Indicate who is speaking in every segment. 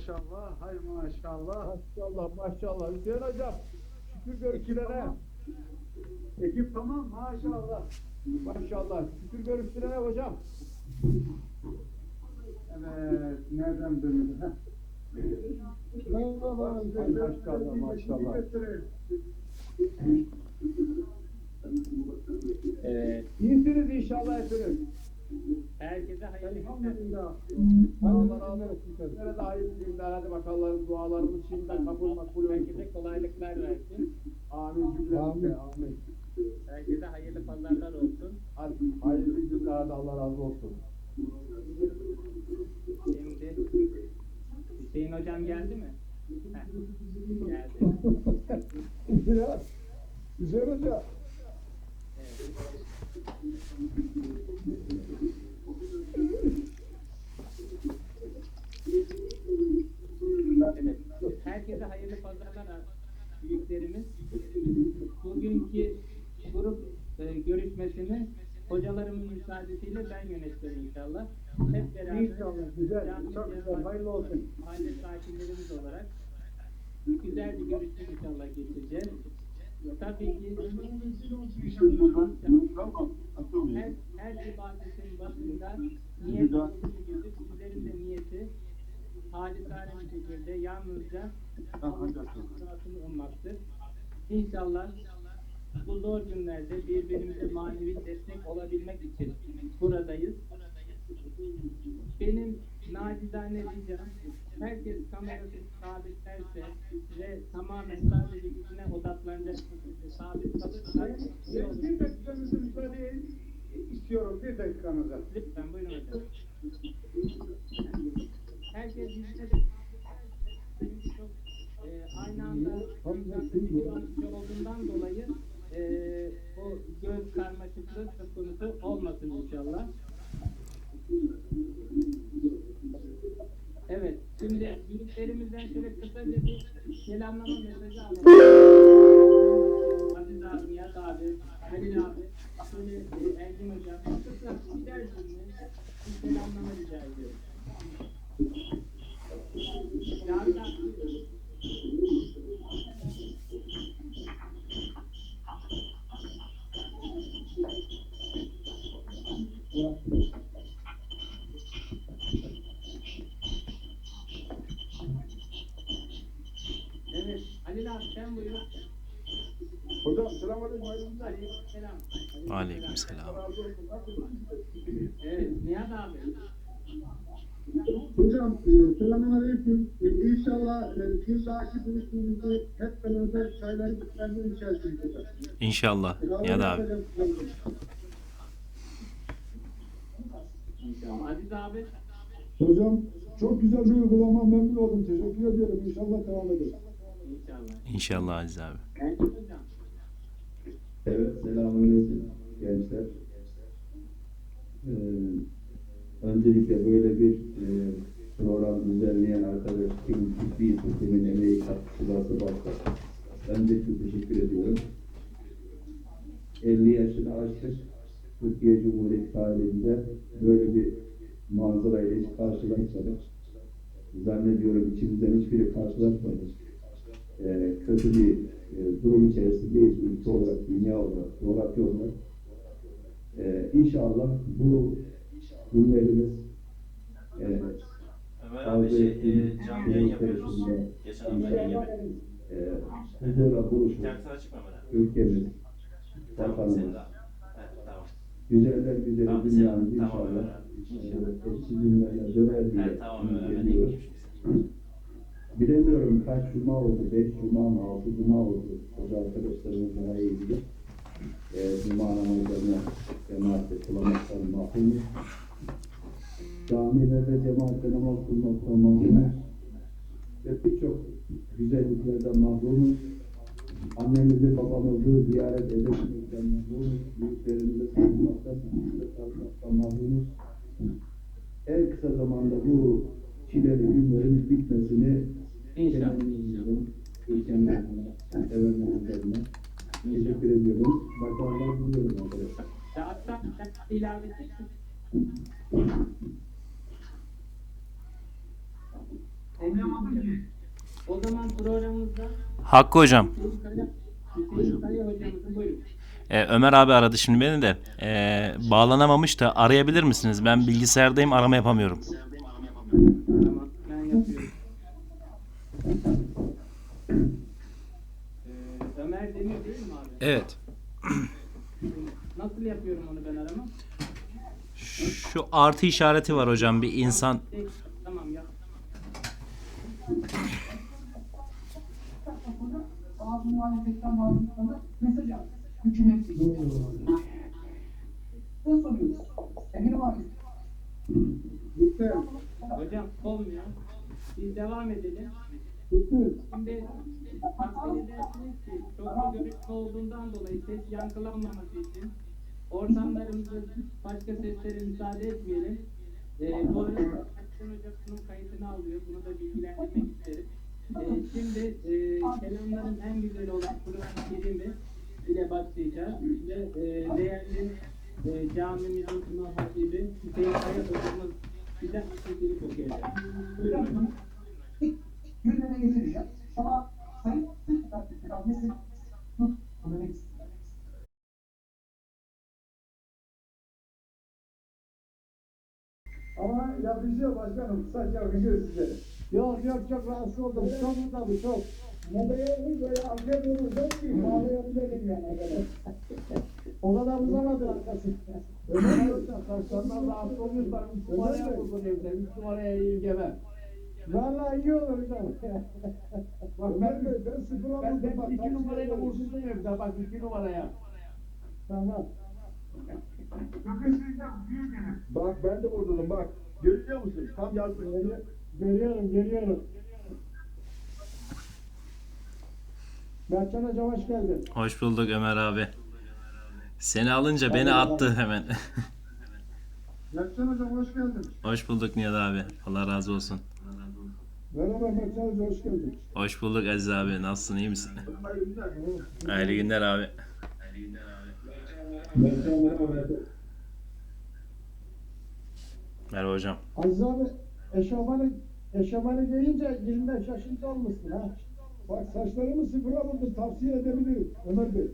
Speaker 1: maşallah, hay maşallah.
Speaker 2: Maşallah maşallah. Hüseyin hocam. Şükür görüşlerine.
Speaker 1: Ekip tamam maşallah.
Speaker 2: Maşallah. Şükür görüşlerine hocam.
Speaker 1: Evet, nereden döndü? ha?
Speaker 2: Maşallah maşallah.
Speaker 3: Evet.
Speaker 2: İyisiniz inşallah hepiniz.
Speaker 3: Herkese hayırlı günler.
Speaker 1: Elhamdülillah.
Speaker 2: Allah razı olsun. Sizlere de hayırlı günler. Hadi bakalım dualarımız şimdiden kabul makbul olsun.
Speaker 3: Herkese kolaylıklar versin.
Speaker 2: Amin cümlemize. Amin.
Speaker 3: Herkese hayırlı pazarlar olsun.
Speaker 2: Hadi hayırlı günler. Hadi Allah razı olsun.
Speaker 3: Şimdi Hüseyin hocam geldi mi? Heh, geldi.
Speaker 2: Güzel. Güzel hoca.
Speaker 3: Evet. Evet. Herkese hayırlı pazarlar büyüklerimiz. Bugünkü grup e, görüşmesini hocalarımın müsaadesiyle ben yöneteceğim inşallah. Hep beraber
Speaker 1: İnşallah, güzel, çok güzel, hayırlı olsun.
Speaker 3: Mahalle sakinlerimiz olarak güzel bir görüşme inşallah geçireceğiz. Tabii ki her, her ibadetin başında niyet olduğu gibi sizlerin de niyeti halisane bir şekilde yalnızca Allah'ın olmaktır. İnşallah bu zor günlerde birbirimize manevi destek olabilmek için buradayız. Benim nacizane ricam herkes kamerasını sabitlerse ve tamamen sadece içine odaklanacak şekilde sabit kalırsa.
Speaker 1: Bir dakikanızı müsaade istiyorum, bir dakikanızı.
Speaker 3: Lütfen buyurun hocam. Herkes yüzüne de çünkü çok e, aynı anda konsantre olduğundan dolayı e, bu göz karmaşıklığı söz konusu olmasın inşallah. Evet, büyüklerimizden şöyle kısaca bir selamlama mesajı alalım. Aziz abi, Nihat abi, Halil abi, şöyle e, Engin hocam, kısa birer cümle bir selamlama rica ediyorum. Cavit abi, buyurun. Evet, Halil abi sen buyur.
Speaker 2: Hocam selamünaleyküm. Hayırlı günler.
Speaker 3: Aleykümselam. Nihat abi.
Speaker 4: Hocam e, selamünaleyküm. E, İnşallah bir dahaki buluşmamızda hep beraber çayları beraber içersiniz hocam.
Speaker 5: İnşallah. Ya da abi.
Speaker 4: Hocam çok güzel bir uygulama memnun oldum. Teşekkür ediyorum. İnşallah devam ederiz.
Speaker 3: İnşallah.
Speaker 5: İnşallah Aziz abi.
Speaker 6: Evet, selamünaleyküm gençler. Ee, öncelikle böyle bir e, program düzenleyen arkadaş kim bir sistemin emeği katkısı varsa varsa öncelikle teşekkür ediyorum. 50 yaşını aştık. Türkiye Cumhuriyeti tarihinde böyle bir manzarayla hiç karşılaşmadık. Zannediyorum içimizden hiçbiri karşılaşmadı. Ee, kötü bir e, durum içerisindeyiz ülke olarak, dünya olarak, coğrafya olarak. Ee, inşallah bu günlerimiz e,
Speaker 7: Ömer abi şey, e, canlı yayın yapıyoruz. Geçen hafta gibi.
Speaker 6: e, huzura buluşup
Speaker 7: Kendisi açık mı Ömer
Speaker 6: ülkemiz,
Speaker 7: Tamam
Speaker 6: vatanımız,
Speaker 7: senin. Evet tamam.
Speaker 6: güzeller güzeli
Speaker 7: Tamam,
Speaker 6: dünyamız
Speaker 7: sen- tamam,
Speaker 6: inşallah e, eski günlerle döner diye
Speaker 7: Evet tamam Ömer abi.
Speaker 6: Ümit ediyoruz. Bilemiyorum kaç cuma oldu, beş cuma mı, altı cuma oldu. Hoca arkadaşlarımız daha mahkumuz. Camilerde cemaatle namaz kılmaktan mahrumuz. Ve birçok güzelliklerden mahrumuz. Annemizi, babamızı ziyaret edememekten mahrumuz. Büyüklerimizi sarılmaktan, sarılmaktan mahrumuz. En kısa zamanda bu çileli günlerin bitmesini
Speaker 3: İnşallah.
Speaker 6: Ülkemizin sevenlerine teşekkür ediyorum. Başarılar diliyorum arkadaşlar.
Speaker 3: Ya hatta sen ilave edeceksin. O zaman programımızda
Speaker 5: Hakkı hocam.
Speaker 3: Hüseyin Kaya, Hüseyin Kaya hocamızın buyurun.
Speaker 5: e, Ömer abi aradı şimdi beni de. E, bağlanamamış da arayabilir misiniz? Ben bilgisayardayım arama yapamıyorum.
Speaker 3: Tamam ben yapıyorum. Ee, Ömer Demir değil mi abi?
Speaker 5: Evet.
Speaker 3: Nasıl yapıyorum onu ben arama?
Speaker 5: Şu artı işareti var hocam bir insan.
Speaker 3: Tamam
Speaker 8: insanlar mesaj aldı. Hükümet Ne soruyoruz? Emir var.
Speaker 3: Hocam olmuyor. Biz devam edelim. Şimdi takdir edersiniz ki çoklu görüşme olduğundan dolayı ses yankılanmaması için ortamlarımızda başka seslere müsaade etmeyelim. Ee, bu arada Akşen Hoca bunun kayıtını alıyor. Bunu da bilgilendirmek isterim. Ee, şimdi e, kelamların en güzeli olan Kur'an-ı Kerim'i ile başlayacağız. Ve e, değerli e, camimizin imam hatibi Hüseyin Kaya hocamız bize bir okuyacak. Buyurun
Speaker 1: yakışıyor başkanım. Saç yakışıyor size.
Speaker 2: Yok yok çok rahatsız oldum. Çok tabii çok.
Speaker 1: De böyle afiyet olursa ki bağlayabilirim yani.
Speaker 2: O kadar uzamadı arkası. Ömer hocam saçlarından rahatsız oluyorsan üç numaraya vurgun evde. Üç numaraya iyi gebe.
Speaker 1: Vallahi iyi olur hocam.
Speaker 2: Bak
Speaker 1: ben
Speaker 2: ben
Speaker 1: de ben sıfıra
Speaker 2: ben
Speaker 1: vurdum.
Speaker 2: de
Speaker 1: Bak,
Speaker 2: iki
Speaker 1: vurdum.
Speaker 2: vursun evde. Bak iki numaraya.
Speaker 1: Tamam.
Speaker 4: Bak ben de vurdum bak. Görüyor musun? Tam yazdım.
Speaker 1: Görüyorum, görüyorum. Mertcan Hocam hoş geldin.
Speaker 5: Hoş bulduk Ömer abi. Seni alınca beni attı hemen.
Speaker 4: Mertcan hocam hoş geldin.
Speaker 5: Hoş bulduk Nihat abi. Allah razı olsun.
Speaker 1: Merhaba Mertcan Hocam hoş geldin.
Speaker 5: Hoş bulduk Aziz abi. Nasılsın iyi misin? Hayırlı günler abi.
Speaker 4: Mertcan merhaba Mertcan.
Speaker 5: Merhaba hocam.
Speaker 1: Aziz abi eşofmanı, eşofmanı giyince 25 yaşında olmuşsun ha. Bak saçlarımı sıfıra vurdum tavsiye edebilirim Ömer Bey.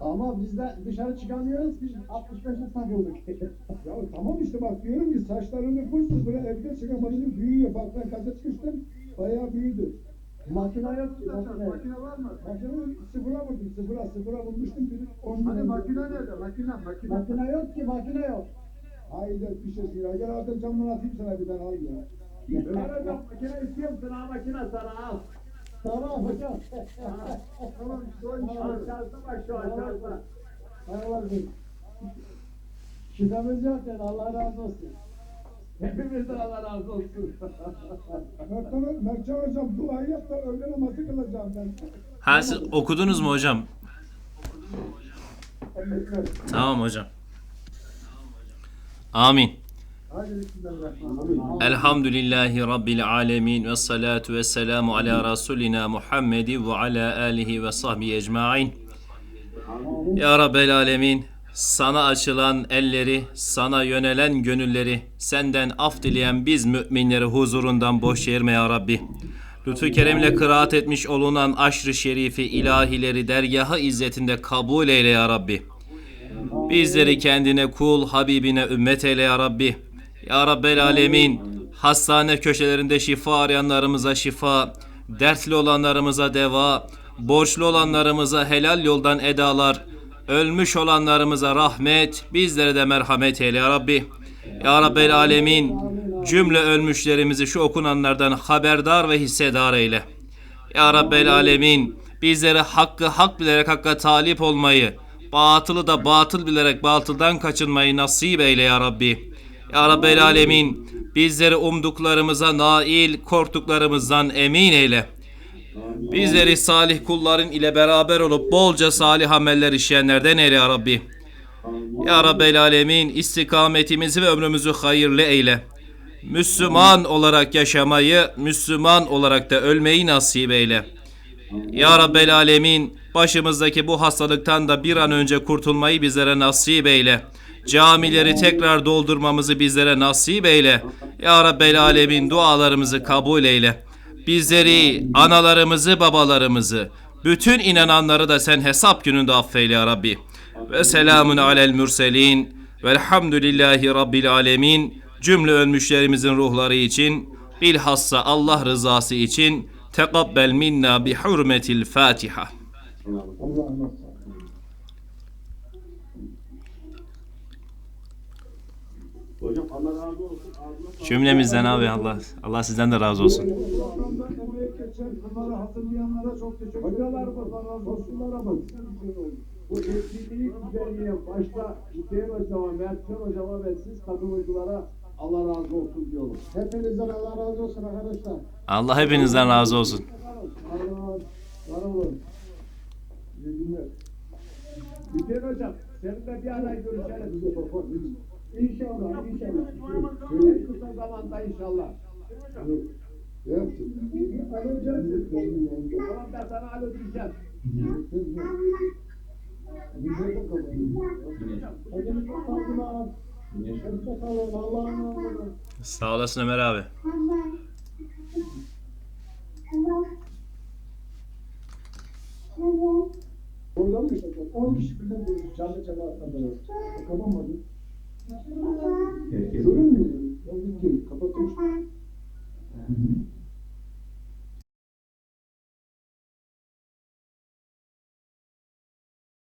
Speaker 2: Ama biz de dışarı çıkamıyoruz. Biz 65'e takıldık.
Speaker 1: Ya tamam işte bak diyorum ki saçlarını full sıfıra evde çıkamadım büyüyor. Bak ben kaza çıkmıştım bayağı büyüdü.
Speaker 2: Makine yok ki. Makine.
Speaker 4: Makine var mı?
Speaker 1: Makine sıfıra vurdum sıfıra sıfıra vurmuştum.
Speaker 4: Hani makine nerede? Makine makine.
Speaker 2: Makine yok ki. Makine yok.
Speaker 1: Haydi bir şey ya. Gel artık camdan atayım sana bir tane al ya.
Speaker 2: Ömer hocam makine istiyor musun? Ha makine sana al.
Speaker 1: Tamam hocam.
Speaker 4: Tamam son
Speaker 2: Aşağıda bak şu aşağıda.
Speaker 1: Allah'ım. Şüphemiz yok yani Allah razı olsun.
Speaker 2: Hepimizden Allah razı olsun.
Speaker 1: Mertcan, Mertcan hocam duayı yap da öğle namazı kılacağım ben.
Speaker 5: Ha siz okudunuz mu hocam? Tamam hocam. Amin. Elhamdülillahi Rabbil alemin ve salatu ve selamu ala Resulina Muhammedi ve ala alihi ve sahbihi ecmain. Ya Rabbel alemin sana açılan elleri, sana yönelen gönülleri, senden af dileyen biz müminleri huzurundan boş çevirme ya Rabbi. Lütfü keremle kıraat etmiş olunan aşrı şerifi ilahileri dergahı izzetinde kabul eyle ya Rabbi. Bizleri kendine kul, Habibine ümmet eyle ya Rabbi. Ya Rabbel Alemin, hastane köşelerinde şifa arayanlarımıza şifa, dertli olanlarımıza deva, borçlu olanlarımıza helal yoldan edalar, ölmüş olanlarımıza rahmet, bizlere de merhamet eyle ya Rabbi. Ya Rabbel Alemin, cümle ölmüşlerimizi şu okunanlardan haberdar ve hissedar eyle. Ya Rabbel Alemin bizlere hakkı hak bilerek hakka talip olmayı, batılı da batıl bilerek batıldan kaçınmayı nasip eyle ya Rabbi. Ya Rabbel Alemin bizleri umduklarımıza nail, korktuklarımızdan emin eyle. Bizleri salih kulların ile beraber olup bolca salih ameller işleyenlerden eyle ya Rabbi. Ya Rabbel Alemin istikametimizi ve ömrümüzü hayırlı eyle. Müslüman olarak yaşamayı, Müslüman olarak da ölmeyi nasip eyle. Ya Rabbel Alemin başımızdaki bu hastalıktan da bir an önce kurtulmayı bizlere nasip eyle. Camileri tekrar doldurmamızı bizlere nasip eyle. Ya Rabbel Alemin dualarımızı kabul eyle. bizleri, analarımızı, babalarımızı, bütün inananları da sen hesap gününde affeyle ya Rabbi. Ve selamun alel mürselin. Velhamdülillahi Rabbil alemin. Cümle ölmüşlerimizin ruhları için, bilhassa Allah rızası için tekabbel minna bi hurmetil Fatiha.
Speaker 2: Allah sağlık.
Speaker 5: Cümlemizden abi Allah Allah sizden de razı olsun.
Speaker 1: Ederim.
Speaker 2: Hocalarımız, dostlarımız, bu etkinliği başta Hüseyin Hocama, Mertcan Hocama ve siz katılımcılara Allah razı olsun diyorum.
Speaker 1: Hepinizden Allah razı olsun arkadaşlar.
Speaker 5: Allah hepinizden razı olsun.
Speaker 1: İyi günler.
Speaker 2: Hüseyin Hocam, seninle bir ara görüşelim.
Speaker 1: İnşallah, inşallah.
Speaker 2: En kısa zamanda inşallah.
Speaker 1: Alacağız.
Speaker 2: Tamam ben sana alo diyeceğim.
Speaker 5: Sağ olasın Ömer abi.
Speaker 1: zorlamayacaklar. 10 kişi birden böyle canlı cemaatle beraber. Kapamadı.
Speaker 6: Herkes.
Speaker 1: Görünmüyor. Ben bir kapatmış.